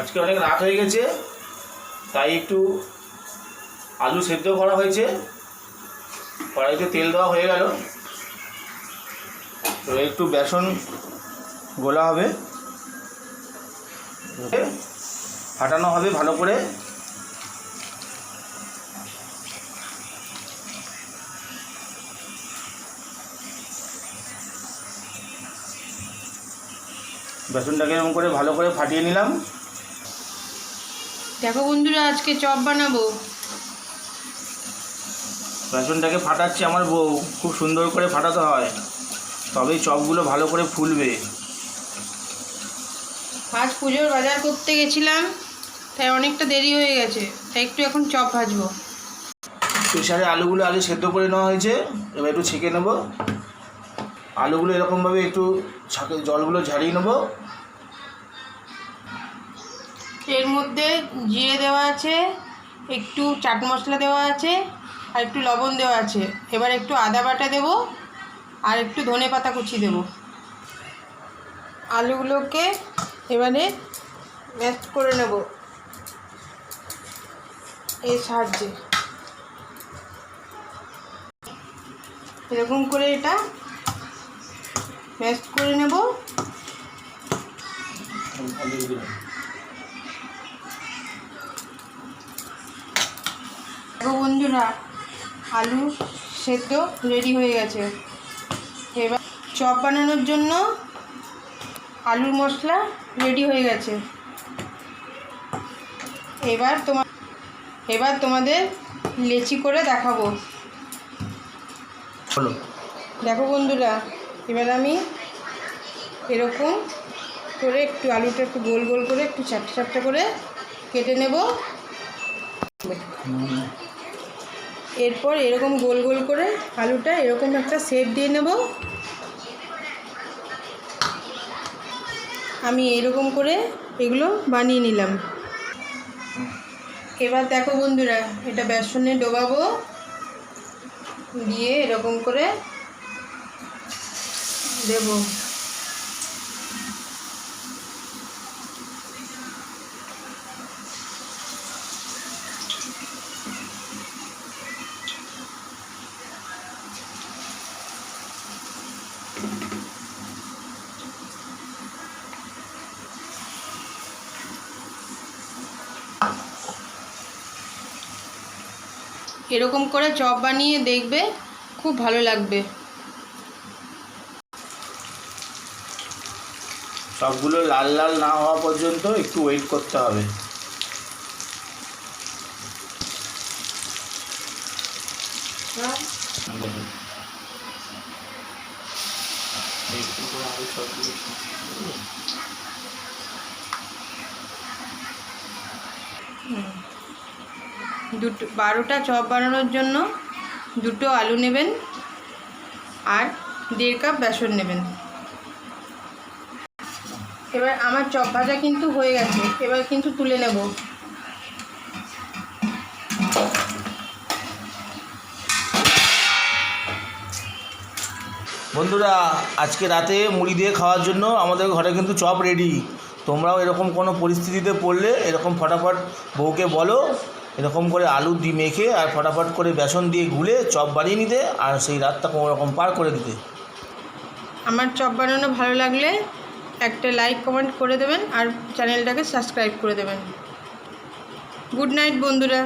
আজকে অনেক রাত হয়ে গেছে, তাই একটু আলু সেদ্ধ করা হয়েছে। কড়াইতে তেল দেওয়া হয়ে গেল। এবার একটু বেসন গোলা হবে। ফাটানো হবে ভালো করে। বেসনটাকে এরকম করে ভালো করে ফাটিয়ে নিলাম। দেখো বন্ধুরা আজকে চপ বানাবো। বেসনটাকে ফাটাচ্ছে আমার বউ। খুব সুন্দর করে ফাটাতে হয়। তবেই চপগুলো ভালো করে ফুলবে। আজ পুজোর বাজার করতে গেছিলাম তাই অনেকটা দেরি হয়ে গেছে তাই একটু এখন চপ ভাজবো। প্রেশারে আলুগুলো আলু সেদ্ধ করে নেওয়া হয়েছে এবার একটু ছেঁকে নেব। আলুগুলো এরকমভাবে একটু ছাকে জলগুলো ঝাড়িয়ে নেব। এর মধ্যে জিরে দেওয়া আছে, একটু চাট মশলা দেওয়া আছে, আর একটু লবণ দেওয়া আছে। এবার একটু আদা বাটা দেব, আর একটু ধনে পাতা কুচি দেব। আলুগুলোকে এবারে ম্যাশ করে নেব। এর সাহায্যে। এরকম করে এটা ম্যাশ করে নেব। বন্ধুরা আলু সেদ্ধ রেডি হয়ে গেছে। এবার চপ বানানোর জন্য আলুর মশলা রেডি হয়ে গেছে। এবার তোমার এবার তোমাদের লেচি করে দেখাবো। দেখো বন্ধুরা এবার আমি এরকম করে একটু আলুটা একটু গোল গোল করে একটু চাপটা চাপটা করে কেটে নেব। এরপর এরকম গোল গোল করে আলুটা এরকম একটা শেপ দিয়ে নেব। আমি এরকম করে এগুলো বানিয়ে নিলাম। এবার দেখো বন্ধুরা, এটা বেসনে ডোবাবো। দিয়ে এরকম করে দেব। এরকম করে চপ বানিয়ে দেখবে খুব ভালো লাগবে। সবগুলো লাল লাল না হওয়া পর্যন্ত একটু ওয়েট করতে হবে। দুটো, বারোটা চপ বানানোর জন্য দুটো আলু নেবেন আর দেড় কাপ বেসন নেবেন। এবার আমার চপ ভাজা কিন্তু হয়ে গেছে, এবার কিন্তু তুলে নেব। বন্ধুরা, আজকে রাতে মুড়ি দিয়ে খাওয়ার জন্য আমাদের ঘরে কিন্তু চপ রেডি তোমরাও এরকম কোনো পরিস্থিতিতে পড়লে এরকম ফটাফট বউকে বলো এরকম করে আলু দিয়ে মেখে আর ফটাফট করে বেসন দিয়ে গুলে চপ বানিয়ে নিতে আর সেই রাতটা কোনো রকম পার করে দিতে। আমার চপ বানানো ভালো লাগলে একটা লাইক, কমেন্ট করে দেবেন আর চ্যানেলটাকে সাবস্ক্রাইব করে দেবেন। গুড নাইট বন্ধুরা।